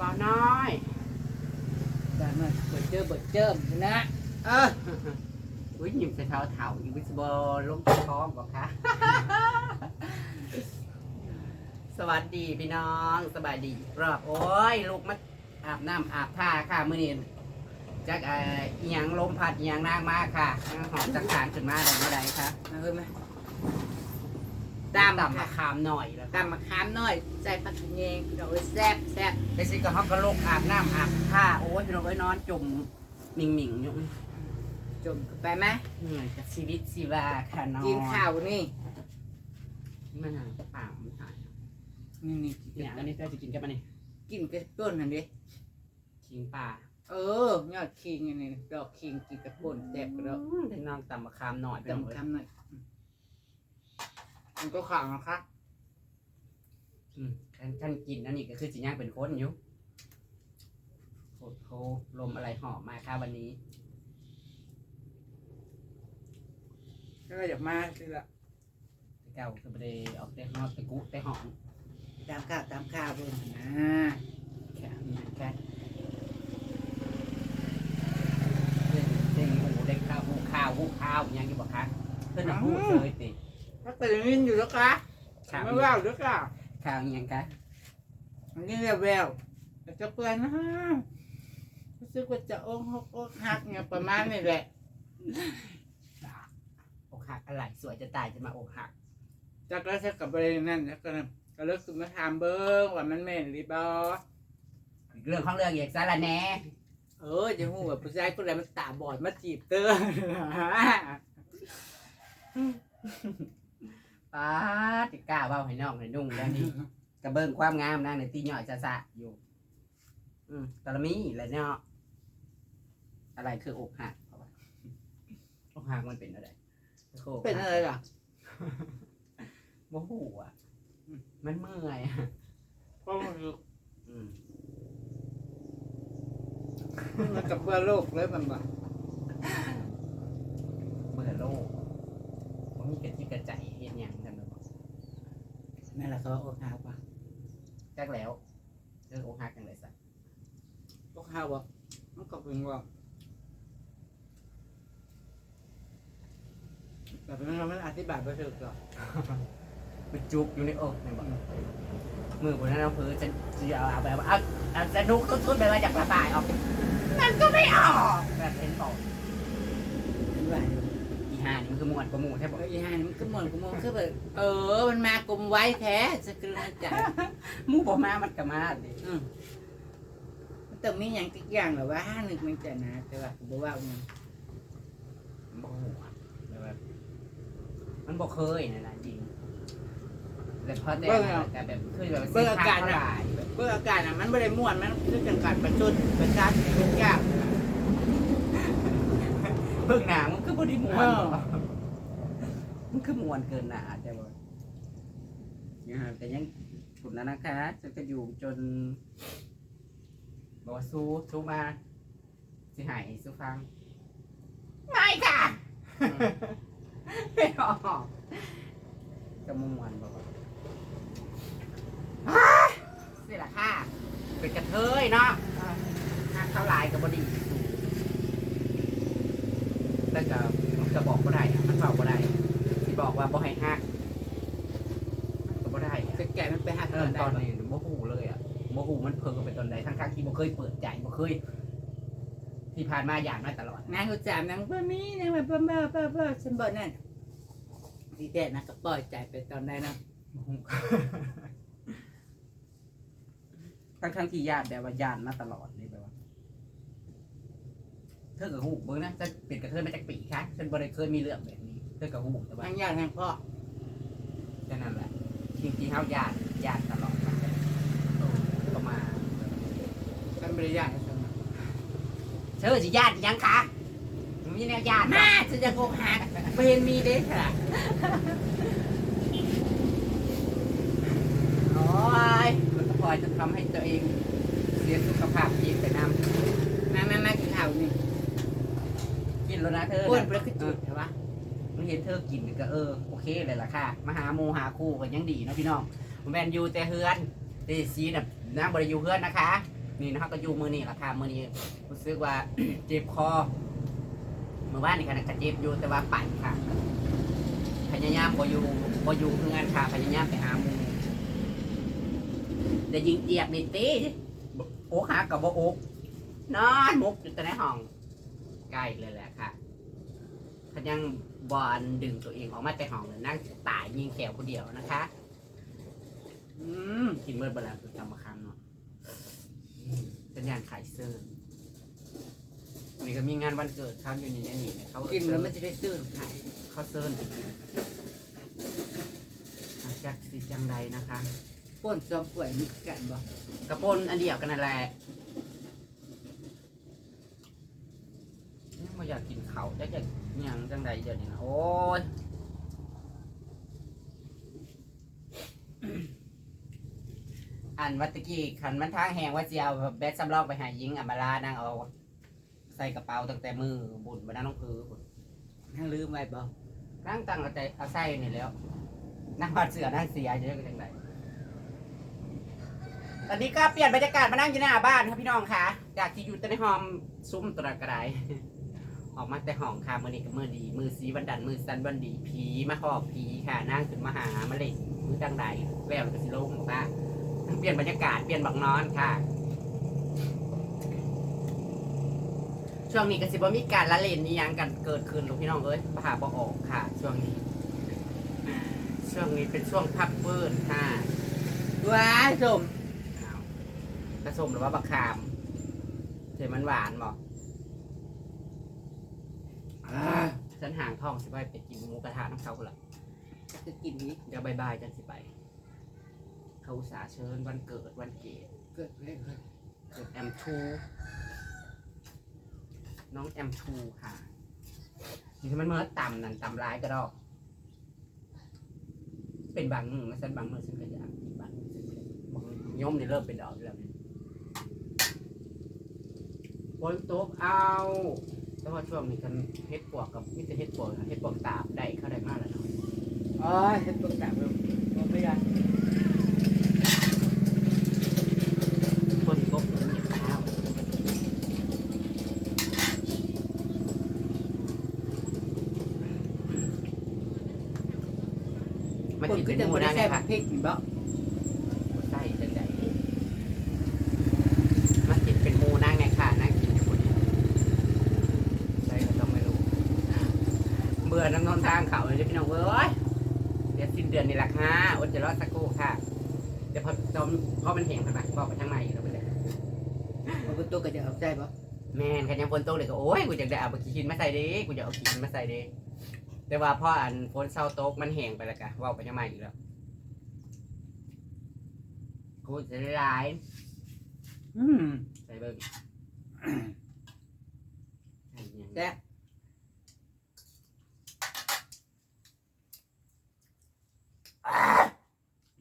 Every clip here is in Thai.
บ่าวน้อยแต่มาเปิดเจอเปิดเจิมนะเอออุ้ยหยิบใส่เท้าเถ่าอยู่วิสบอลงท้องบอกค่ะ สวัสดีพี่น้องสบายดีรอบ โอ้ย ลูกมาอาบน้ำอาบท่าค่ะมื่อนี้จากเอ่ออีหยังลมพัดอีหยังนางมากค่ะหอมจักรานขึ้นมาได้เมื่อไรคะมาเพิ่มไหม ตามตำมะขามหน่อยแล้วตามมะขามหน่อย ใส่ผักเงงเราไว้แซ่บแซ่บไปสิก็ฮอกก็ลกอาบน้ำอาบท่าโอ้ยพี่น้องเอ้ยนอนจุ่มหมิงหมิงๆอยู่จมไปไหมเหนื่อยกับชีวิตชีวาค่ะนอนกินข้าวนี่มันหายปากมันหายนี่นี่เนี่ยอันนี้ก็จะกินกับมันนี่กินกับต้นนั่นดิขิงปลาเออยอดคิงอันนี้ดอกคิงกินกับป่นแซ่บก็แล้วเป็นน้องตำมะขามหน่อยพี่น้องจำเอ้ยคำหน่อย มันก็ข่าวนะคะอืมท่านท่านกินอันนี้ก็คือสิย่างเป็นคนอยู่โคตรโคลมอะไรหอมมาค่ะวันนี้ถ้าเราอยากมาสิละแต่เก่าคือประเดออกแต่หอมแต่กุแต่หอมตามข้าวตามข้าวเพิ่นนะแค่นี้แค่เด้งเด้งหูเด้งข้าวหูข้าวหูข้าวอยังที่บอกคะเพื่อนน่ะพูดเลยติ ถ้าเป็นยินอยู่แล้วกะข้าวไม่ว่าด้วยกะข้าวอยังคะอันนี้แววๆแต่จะเปื่อนนะฮะรู้สึกว่าจะอกหักอกหักเนี่ยประมาณนี้แหละอกหักอะไรสวยจะตายจะมาอกหักจากแล้วจะกับบริเวณนั่นแล้วก็นั่นก็เลิกสุมาถามเบิ้งว่ามันแม่นหรือเปล่าเรื่องของเรื่องอีกสารแหน่เออจะหูว่าผู้ชายคนใดมันตาบอดมาจีบเตอร์ ป้าดจะกล้าเบาให้น้องให้นุ่งแล้วนี่กระเบิ้งความงามนางในตีหน่อยจะสะอยู่ อืมตะละมีแหละเนาะอะไรคืออกหักเพราะว่าอกหักมันเป็นอะไรโคเป็นอะไรล่ะโมโหอะ มันเมื่อยอะเพราะมันอืมมันกับเบื่อโลกเลยมันบ่เบื่อโลกมันมีกระจิกกระใจเห็นยังกันเลยบอก นั่นแหละเขาอกหักป่ะจักแล้วเรื่องอกหักกันเลยสักอกหักบ่มันก็เป็นว่าแบบนั้นมันอธิบายไม่ถูกหรอกมันจุกอยู่ในอกเนี่ยบอกมือบนนั้นเอาพื้นจะจะเอาเอาแบบว่าเอาเอาจะนุกตุ้นๆไปว่าจากระบายออกมันก็ไม่ออกแบบเห็นบอกเป็นว่าอี ห่านี่มันคือมวนกว่าหมูใช่เอบอกออีห่านี่มันก็หมอนกูมองคือแบบเออ มันมากลมไว้แท้จะกลืนใจหมูบ่มามันก็มาดิอืมมันต้องมีอย่างติกอย่างหรอว่าห้านึกมันจะนะแต่ว่ากูบอกว่ามันบ่หัวแบบว่ามันบ่เคยนั่นแหละจริงแต่พอแต่แต่แบบเคยแบบสินค้ท่หร่แบบเพื่ออาการอะมันไม่ได้ม่วนมันคือจังการประชดประชาชนทุกอย่างเบิ่งหนังมันคือ บ่ได้มวเอนอมันคือมวนเกินหนาแต่ว่าเนี่ยฮะแต่ยังขุดแล้วนะคะจะจะอยู่จนบอกว่าสู้สู้มาสิหายสู้ฟัง ไม่ค่ะ ไม่ออกจะมวนบอกว่าอ้ายสิละค่ะ เป็นกระเทยเนาะงานเท่าไรกับบดีสู แต่ก็มันก็บอกก็ได้อะมันเบาก็ได้ที่บอกว่าบ่ให้หักมันก็บ่ได้อะแต่แกมันไปหักเอตออนตอนใดนี้โมหูเลยอะโมหูมันเพิ่งไปตอนใดทั้งๆที่โมเคยเปิดใจโมเคย ที่ผ่านมาอย่างมาตลอดนางกูจามนางเพื่อมีนางแบบเพื่อเพื่อเพื่อเพื่อฉันบอกนั่นดีแต่นะก็ปล่อยใจไปตอนใดนะทั้งทั้งๆที่ญาติแบบว่าญาติมาตลอดเลยแบบว่าเธอกับหูเบิ้งนะจะเปลี่ยนกระเทยมาจากปีค่ะฉันบ่ได้เคยมีเรื่องแบบนี้เธอกับหูแต่ว่าทางญาติทางพ่อแค่นั้นแหละจริงๆเฮาญาติญาติตลอดมาก็มาฉันบริญาติฉันนะเธอสิญาติยังคะมีแนวญาติมาฉันจะโกหักไม่เห็นมีเด้ค่ะโอ้ยมันก็พลอยจะทำให้ตัวเองเสียสุขภาพจิตไปนำมามามากินข้าวนี่กิน แล้วนะเธอป้วนน่ะไปแล้วคือจุดใช่ปะมันเห็นเธอกินก็เออโอเคเลยล่ะค่ะมาหาโมหาคู่กันยังดีเนาะพี่น้องแมนยูแต่เฮือนเตซีน่ะนางบริยูเฮือนนะคะ นี่นะครับก็อยู่มือนี่ราคามือนี้รู้สึกว่า เจ็บคอเมื่อวานนี่ขนาดกระเจ็บอยู่แต่ว่าปั่นค่ะพยายามบ่อยู่บ่อยู่เพื่อนค่ะพยายามไปหาหมูแต่ยิงเจียบนี่ตีโอกหักกับบ่อกนอนมุกอยู่แต่ในห้อง ใกล้เลยแหละค่ะพยังบอลดึงตัวเองออกมาแต่ห้องเลยนั่งตายยิงแขวคนเดียวนะคะ อืมกินเมื่อเวลาคือทำมาคำเนาะอืมสัญญาณขายเสื้อนี่ก็มีงานวันเกิดเขาอยู่ในนี้นี่เขากินแล้วมันจะได้ซื่นขายเขาเซิร์นจริงๆอาจากสีจังใดนะคะป้นจอมป่วยมีกันบ่กระปนอันเดียวกันนั่นแหละนี่มากกินเขาวจะอยากหยังจังใดเดี๋ยวนี้นะโอ้ยอันวัตะกี้ขันมันทางแหงว่าจะเอาแบตสำรองไปหายิงอัมาลานางเอา ใส่กระเป๋าตั้งแต่มือบุญมานั่งน้องคือบุญนั่งลืมไว้บ่นั่งตั้งเอาใจเอาไส้นี่แล้วนั่งวัดเสือนั่งเสียเยอะกันจังไรตอนนี้ก็เปลี่ยนบรรยากาศมานั่งอยู่หน้าบ้านครับพี่น้องค่ะจากที่อยู่แต่ในห้องซุ้มตระกระได ออกมาแต่ห้องค่ะมือนี้กับมือดี มือสีวันดันมือสันวันดีผีมาขอบผีค่ะนั่งขึ้นมาหามาเล่นมือจังใดแววแล้วก็สิโลงบอกว่าเปลี่ยนบรรยากาศเปลี่ยนบักนอนค่ะ ช่วงนี้ก็สิบ่มีการละเล่นนี่ยังกันเกิดขึ้นลูกพี่น้องเอ้ยมาหาบ่ออกค่ะ ช่วงนี้ ช่วงนี้เป็นช่วงพักฟื้นค่ะว้ายสมเอากระสมหรือว่าบักขามเทมันหวานบอกอ่า ฉันห่างท้องสิไปไปกินหมูกระทะน้ำเขาละจะกินนี้เดี๋ยวบายๆจันสิไป เขาอุตส่าห์เชิญวันเกิดวันเกตเกิดอะไรขึ้นเกิดแอมทูน้องแอมทูค่ะนี่ถ้ามันเมื่อต่ำนั่นต่ำร้ายก็ดอก เป็นบางมือมาฉันบางมือฉันก็อยากกินบางมือฉันก็บางย่อมนี่เริ่มเป็นดอกแล้วนี่บนโต๊ะเอา แต่ว่าช่วงนี้กันเฮ็ดปวกกับมิตรเฮ็ดปวกเฮ็ดปวกตาบได้เข้าได้มากแล้วเนาะอ๋อเห็นปวกติแบบมันไม่ได้คนกบมันอยู่แล้วมาคนกินก็เป็นจะหมูไม่ได้นะใส่เนี่ยผัค่ะกพริกนี่บ่ ใช่จังใดมากินเป็นหมูนั่งไงค่ะนั่งกินอยู่คนเดียวใช่ก็ต้องไม่รู้ เบื่อน้ำนนทางเขาเลยพี่น้องเว้ยเดี๋ยวสิ้นเดือนนี่แหละค่ะอดจะรอดสักครู่ค่ะเดี๋ยวพอจอมพอมันแห้งไปบอกไปทางในอีกแล้วไปเลยมันก็ตัวก็จะเอาใจบ่แม่นคันยังฝนตกเลยก็โอ้ยกูอยากได้เอาไปกินมาใส่เดิกูจะเอากินมาใส่เดิแต่ว่าพออันฝนเศร้าตกมันแห้งไปแล้วกะเว่าไปทางในอีกแล้วกูจะได้หลายอืมใส่เบิ้งใส่หยังแซ่บ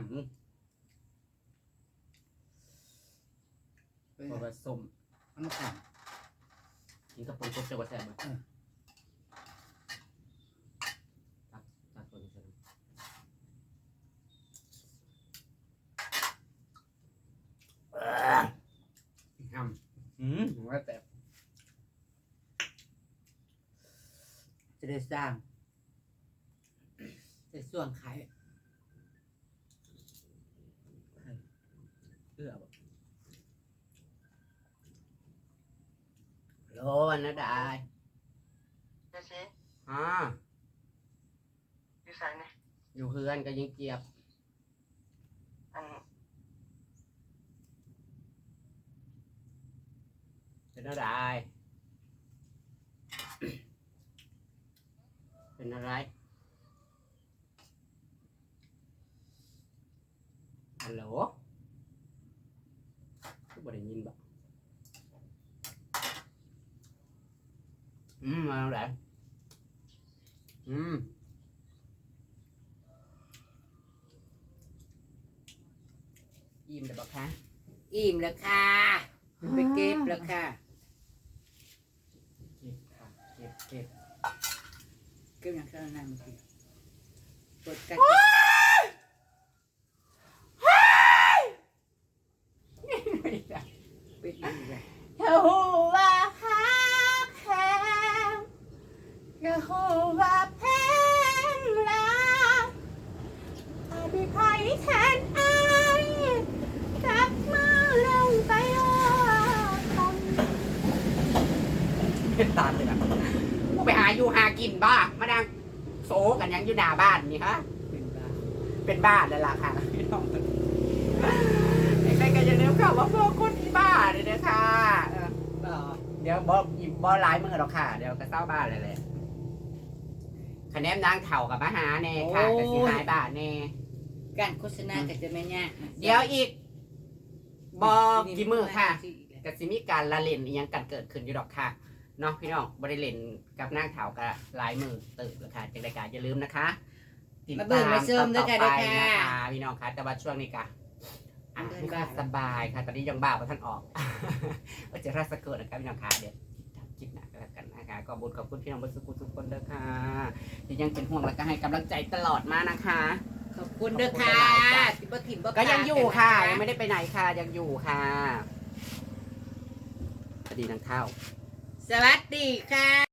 ยำมึงไปเพราะว่าส้มเอามาขันกินกับปนกบจะว่าแซ่บมั้ยตักตักตัวนี้ใส่น้ำยำอืมว่าแต่จะได้สร้าง จะส่วนขาย เอื้อบ่โลวันนะได้เจ๊เจ๊อ่าอยู่ใส่เนี่ยอยู่เฮือนก็ยิงเกียบอันเป็นอะไรเป็นอะไรฮัลโหลก็บ่ได้ยินบ่ อืมมาแล้วแหละอืมอิ่มเลยบ่คะอิ่มแล้วค่ะไปเก็บแล้วค่ะเก็บค่ะเก็บเก็บเก็บอย่างข้างหน้าเมื่อกี้กดกัดไม่ได้เป็อีกเลย ตาเลยอะกูไปหาอยู่หากินบ้ามาดังโซกันยังอยู่หน้าบ้านนี่ฮะ เป็นบ้าเป็นบ้านแล้วล่ะค่ะพี่น้องใครๆก็จะเลี้ยวเข้าว่าพวกคนที่บ้านเลยนะคะเออบ้าเดี๋ยวบอหยิบบอหลายมือหรอกค่ะ เดี๋ยวก็เศร้าบ้านเลยแหละคะแนนนางเถ่ากับมาหาแน่ค่ะกับสิหายบ้านแน่การโฆษณาก็จะไม่ยากเดี๋ยวอีกบอกกี่มือค่ะกับสิมีการละเล่นอีหยังกันเกิดขึ้นอยู่ดอกค่ะ เนาะพี่น้องบริเล่นกับนางเถ่ากับหลายมือตื่นแล้วค่ะจังรายการอย่าลืมนะคะติดมาตาเบิ่งมมาเสริมด้วยต่กัอนๆไปด้วยค่ะนะคะพี่น้องค่ะแต่ว่าช่วงนี้ก็อะเดินไม่บ้าค่อยสบายค่ะ ตอนนี้ยังบ้าเพราะท่านออก ว่าจะราสเกิดนะครับพี่น้องค่ะเดี๋ยวคิดหนักก็แล้วกันนะคะก็บุญขอบคุณพี่น้องบนสุขุทุกคนเด้อค่ะที่ยังเป็นห่วงและก็ให้กำลังใจตลอดมานะคะ ขอบคุณเด้อค่ะที่บ่ถิ่มบ่ก็ยังอยู่ค่ะยังไม่ไม่ได้ไปไหนค่ะยังอยู่ค่ะสวัสดีนางเท่า สวัสดีค่ะ